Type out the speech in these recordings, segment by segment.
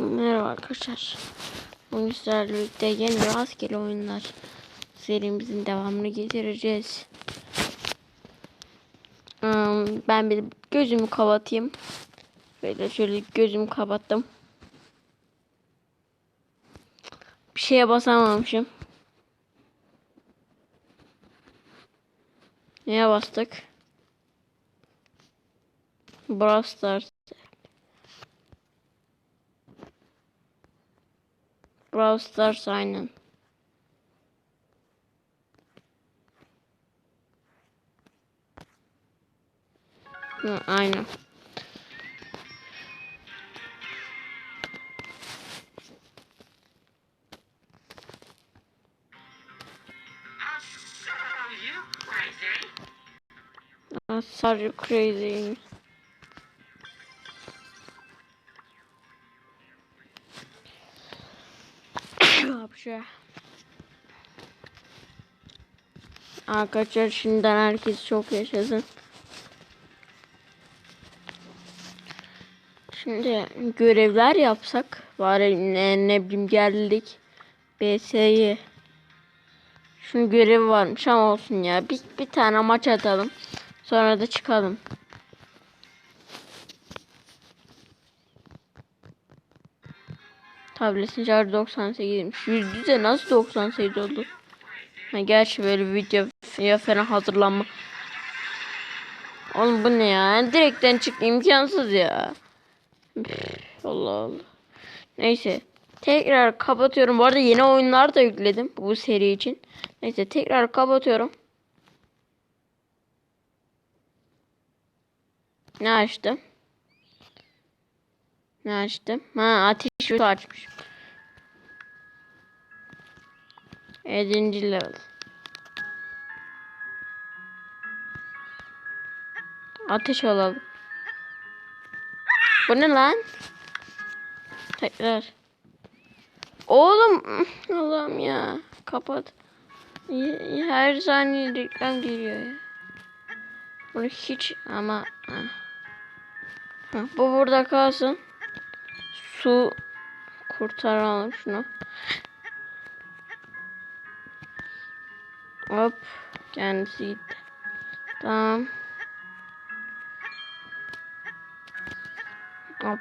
Merhaba arkadaşlar. Bugün sizlerle birlikte yeni rastgele oyunlar serimizin devamını getireceğiz. Ben bir gözümü kapatayım. Böyle şöyle gözümü kapattım. Bir şeye basamamışım. Neye bastık? Brawl Stars. Brawl Stars aynen. Hı, aynen. So you crazy? Hapşa. Arkadaşlar şimdiden herkes çok yaşasın. Şimdi görevler yapsak bari ne, ne bileyim geldik BS'ye. Şunun görevi varmış ama olsun ya. Bir, bir tane maç atalım. Sonra da çıkalım. Tabletin şarjı 98'miş. Yüzde nasıl 98 oldu? Ha, gerçi böyle video ya falan hazırlanma. Oğlum bu ne ya? Direkten çıktı imkansız ya. Üf, Allah Allah. Neyse. Tekrar kapatıyorum. Bu arada yeni oyunlar da yükledim bu seri için. Neyse tekrar kapatıyorum. Ne açtım? Ne açtım? Ha ateş yutu açmış. 7. level. Ateş alalım. Bu ne lan? Tekrar. Oğlum Allah'ım ya. Kapat. Her saniye reklam geliyor ya. Bunu hiç ama bu burada kalsın. Su kurtaralım şunu. Hop kendisi gitti. Tamam. Hop.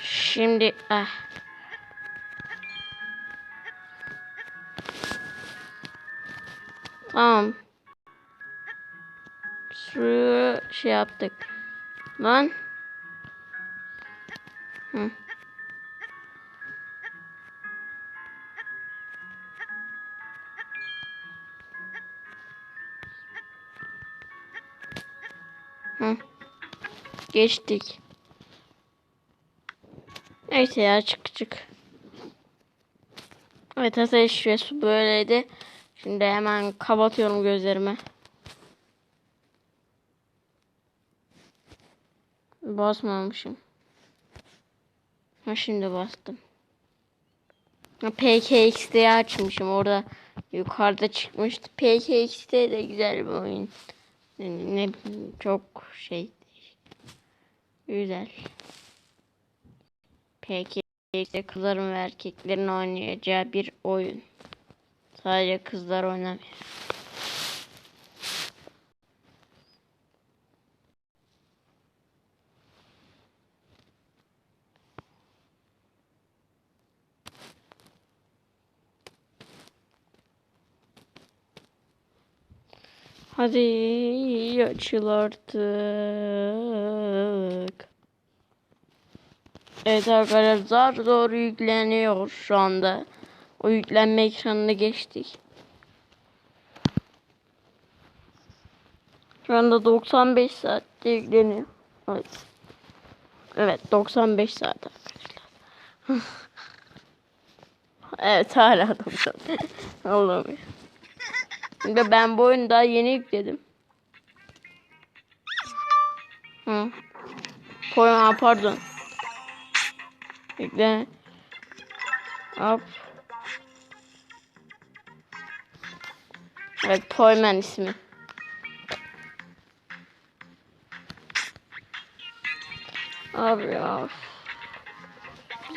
Şimdi ah. Tamam. Suyu şey yaptık. Lan. Hı. Hı. Geçtik. Neyse ya çık çık. Evet ateş ve su böyleydi. Şimdi hemen kapatıyorum gözlerimi. Basmamışım. Ha şimdi bastım. Ha, PKXD'yi açmışım. Orada yukarıda çıkmıştı. PKXD de güzel bir oyun. Ne, ne çok şey güzel. PKXD kızların ve erkeklerin oynayacağı bir oyun. Sadece kızlar oynamıyor. Hadi açıl artık. Evet arkadaşlar zor yükleniyor şu anda. O yüklenme ekranına geçtik. Şu anda 95 saatte yükleniyor. Evet. Evet 95 saat arkadaşlar. evet hala 90. Allah'ım. Şimdi ben bu oyunu daha yeni yükledim. Hı. Koyma pardon. Yükle. Hop. Evet Toyman ismi. Abi ya.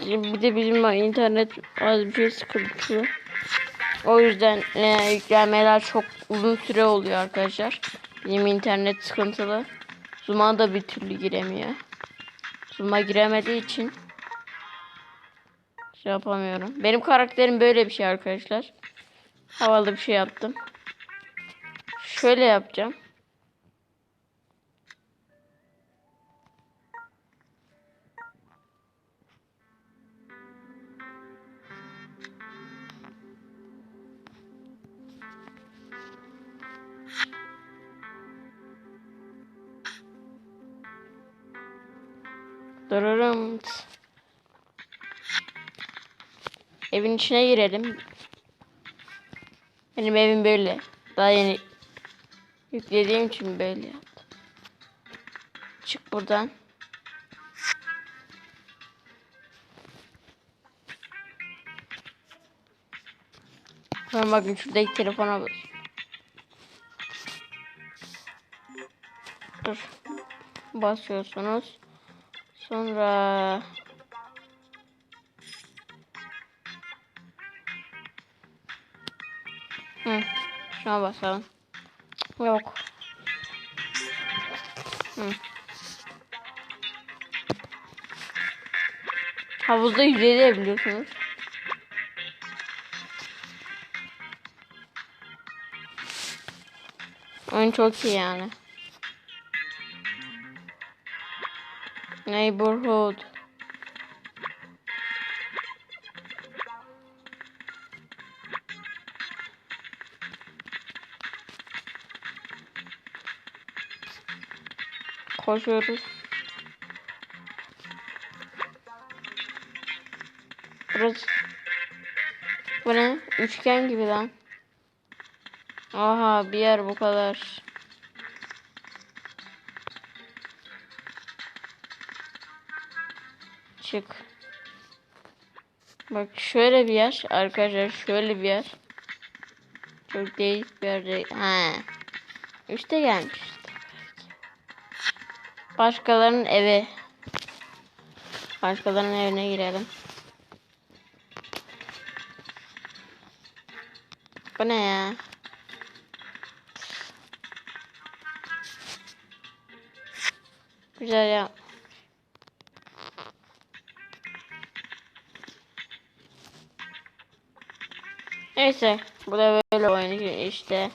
Bir de bizim internet az bir sıkıntılı. O yüzden e, yüklenmeler çok uzun süre oluyor arkadaşlar. Benim internet sıkıntılı. Zoom'a da bir türlü giremiyor. Zoom'a giremediği için şey yapamıyorum. Benim karakterim böyle bir şey arkadaşlar. Havalı bir şey yaptım. Şöyle yapacağım. Dururum. Evin içine girelim. Benim evim böyle. Daha yeni yüklediğim için böyle yaptım. Çık buradan. Ben bakın şuradaki telefona bas. Dur. Basıyorsunuz. Sonra Hı, şuna basalım. Yok. Hı. Havuzda yüzeyebiliyorsunuz. Oyun çok iyi yani. Neighborhood. Koşuyoruz. Burası. Bu ne? Üçgen gibi lan. Aha bir yer bu kadar. Çık. Bak şöyle bir yer. Arkadaşlar şöyle bir yer. Çok değişik bir yerde. Ha. İşte gelmiş. Başkalarının evi. Başkalarının evine girelim. Bu ne ya? Güzel ya. Neyse. Bu da böyle oyun işte.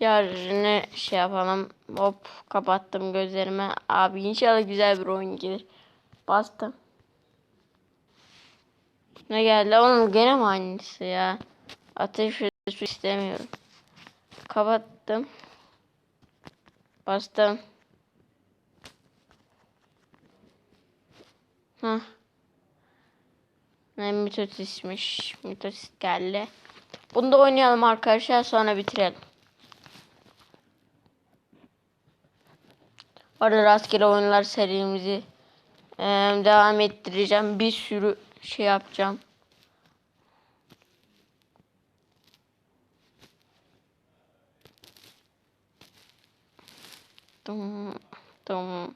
Diğerini şey yapalım. Hop kapattım gözlerimi. Abi inşallah güzel bir oyun gelir. Bastım. Ne geldi? Oğlum gene mi aynısı ya? Ateş su istemiyorum. Kapattım. Bastım. Hah. Ne mitosismiş. Mitosis geldi. Bunu da oynayalım arkadaşlar sonra bitirelim. Orada rastgele oyunlar serimizi eee, devam ettireceğim. Bir sürü şey yapacağım. Dum dum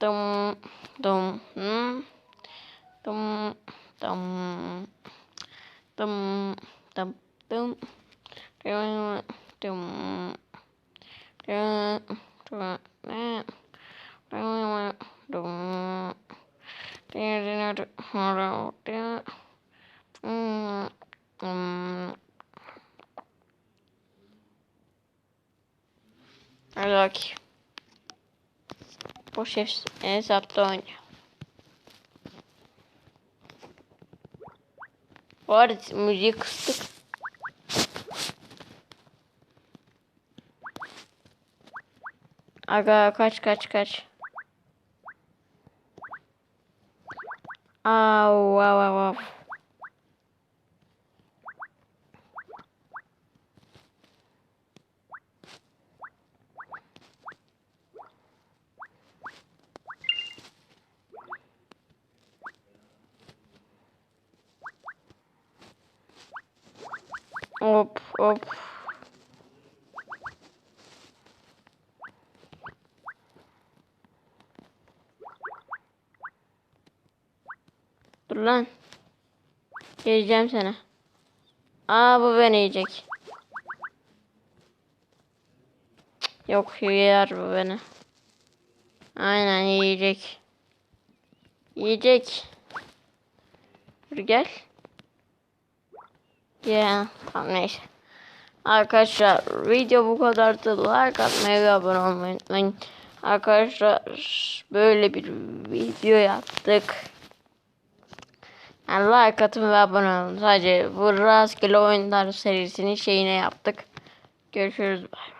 dum dum hmm. Dum dum dum dum dum dum dum Hadi bakayım. Boş hepsi hesapta oynuyor. Bu arada müziği kıstık. Aga kaç kaç kaç. Au au au au. Hop hop. Dur lan. Geleceğim sana. Aa bu beni yiyecek. Yok yer bu beni. Aynen yiyecek. Yiyecek. Dur gel. Ya tamam neyse. Arkadaşlar video bu kadardı. Like atmayı ve abone olmayı unutmayın. Arkadaşlar böyle bir video yaptık. Yani like atın ve abone olun. Sadece bu rastgele oyunlar serisinin şeyine yaptık. Görüşürüz. Bye.